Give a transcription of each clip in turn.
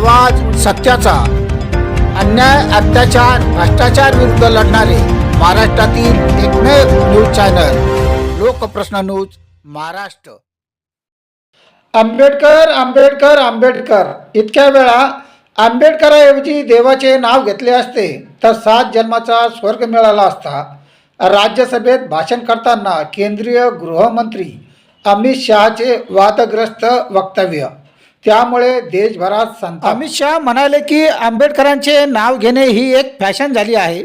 आवाज सत्याचा. अन्याय अत्याचार भ्रष्टाचार विरुद्ध लढणारे महाराष्ट्रातील एकमेव news channel Lokprashna news Maharashtra. Ambedkar Ambedkar Ambedkar. इतक्या वेळा आंबेडकराऐवजी देवाचे नाव घेतले असते तर सात जन्माचा स्वर्ग मिळाला असता. राज्यसभेत भाषण करताना केंद्रीय गृहमंत्री अमित शहाचे वादग्रस्त वक्तव्य. त्यामुळे देशभरात संत अमित शहा म्हणाले की आंबेडकरांचे नाव घेणे ही एक फॅशन झाली आहे.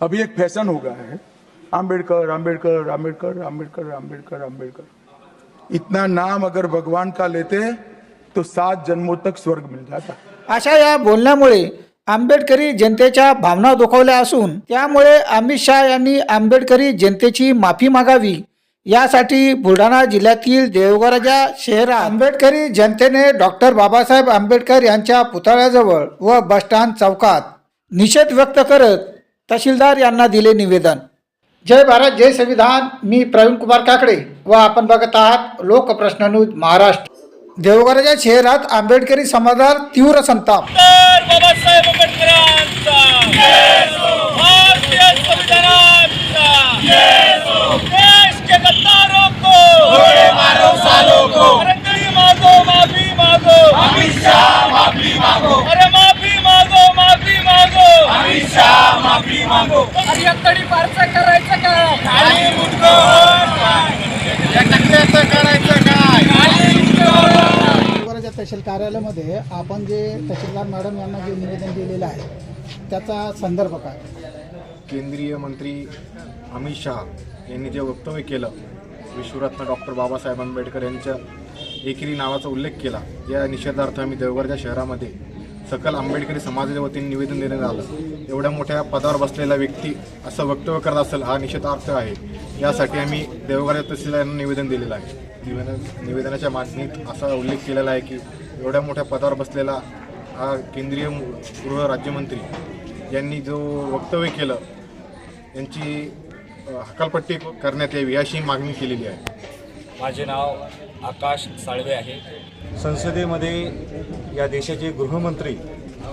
अभी एक फैशन हो गया है. आम्बेडकर आम्बेडकर आम्बेडकर आम्बेडकर आम्बेडकर आम्बेडकर इतना नाम अगर भगवान का लेते तो सात जन्मों तक स्वर्ग मिल जाता. अशा या बोलण्यामुळे आंबेडकरी जनतेच्या भावना दुखावल्या असून त्यामुळे अमित शहा यांनी आंबेडकरी जनतेची माफी मागावी यासाठी बुलढाणा जिल्ह्यातील देवगराच्या शहरात आंबेडकरी जनतेने डॉक्टर बाबासाहेब आंबेडकर यांच्या पुतळ्याजवळ व बसस्टँड चौकात निषेध व्यक्त करत तहसीलदार यांना दिले निवेदन. जय भारत जय संविधान. मी प्रवीण कुमार काकडे व आपण बघत आहात लोकप्रश्न न्यूज महाराष्ट्र. देवगराच्या शहरात आंबेडकरी समाजात तीव्र संताप. बाबासाहेब आंबेडकरांचा भारतीय संविधानाचा देश के गद्दारों को मारो सालों को अरे मागो माफी मागो अमित शाह माफी मागो अरे माफी मागो माफी मागो अमित शाह माफी मागो अरे या तडी पारचं करायचं काय? खाली करायचं तहसील कार्यालयामध्ये आपण जे तहसीलदार मॅडम यांना जे निवेदन दिलेलं आहे त्याचा संदर्भ काय? केंद्रीय मंत्री अमित शहा यांनी जे वक्तव्य केलं विश्वरत्न डॉक्टर बाबासाहेब आंबेडकर यांच्या एकेरी नावाचा उल्लेख केला या निषेधार्थ आम्ही देवगडच्या शहरामध्ये सकल आंबेडकरी समाजाच्या वतीने निवेदन देण्यात आलं. एवढ्या मोठ्या पदावर बसलेला व्यक्ती असं वक्तव्य करत असेल हा निषेधार्थ आहे. यासाठी आम्ही देवगडच्या तहसीलदारांना निवेदन दिलेलं आहे. निवेदन निवेदनाच्या मागणीत असा उल्लेख केलेला आहे की एवढ्या मोठ्या पदावर बसलेला हा केंद्रीय गृह राज्यमंत्री यांनी जो वक्तव्य केलं यांची हकालपट्टी करण्यात यावी अशी मागणी केलेली आहे. माझे नाव आकाश साळवे आहे. संसदेमध्ये या देशाचे गृहमंत्री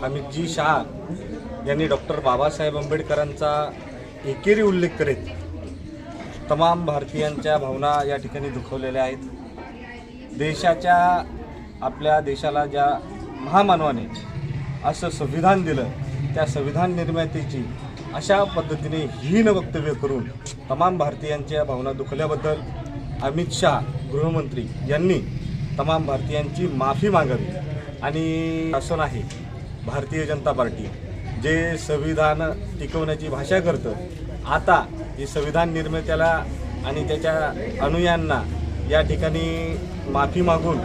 अमितजी शहा यांनी डॉक्टर बाबासाहेब आंबेडकरांचा एकेरी उल्लेख करीत तमाम भारतीयांच्या भावना या ठिकाणी दुखवलेल्या आहेत. देशाच्या आपल्या देशाला ज्या महामानवाने असं संविधान दिलं त्या संविधान निर्मातीची अशा पद्धतीने हीन वक्तव्य करून तमाम भारतीयांच्या भावना दुखल्याबद्दल अमित शहा गृहमंत्री यांनी तमाम भारतीयांची माफी मागावी. आणि शासन आहे भारतीय जनता पार्टी जे संविधान टिकवण्याची भाषा करतं आता हे संविधान निर्मात्याला आणि त्याच्या अनुयांना या ठिकाणी माफी मागून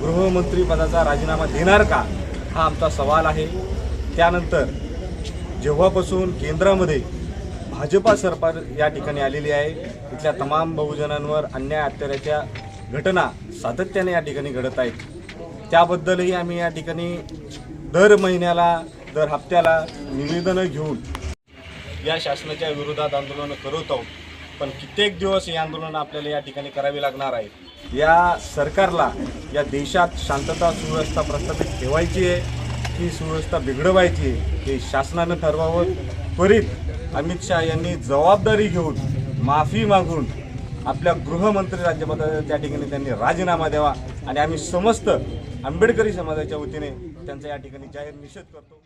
गृहमंत्रीपदाचा राजीनामा देणार का हा आमचा सवाल आहे. त्यानंतर जेव्हापासून केंद्रामध्ये भाजपा सरकार या ठिकाणी आलेली आहे इथल्या तमाम बहुजनांवर अन्याय अत्याचाराच्या घटना सातत्याने या ठिकाणी घडत आहेत. त्याबद्दलही आम्ही या ठिकाणी दर महिन्याला दर हप्त्याला निवेदनं घेऊन या शासनाच्या विरोधात आंदोलनं करत आहोत. पण कित्येक दिवस हे आंदोलन आपल्याला या ठिकाणी करावी लागणार आहे. या सरकारला या देशात शांतता सुव्यवस्था प्रस्थापित ठेवायची आहे की सुव्यवस्था बिघडवायची आहे हे शासनानं ठरवावं. त्वरित अमित शहा यांनी जबाबदारी घेऊन माफी मागून आपल्या गृहमंत्री राज्यपदाचा त्या ठिकाणी त्यांनी राजीनामा द्यावा. आणि आम्ही समस्त आंबेडकरी समाजाच्या वतीने त्यांचा या ठिकाणी जाहीर निषेध करतो.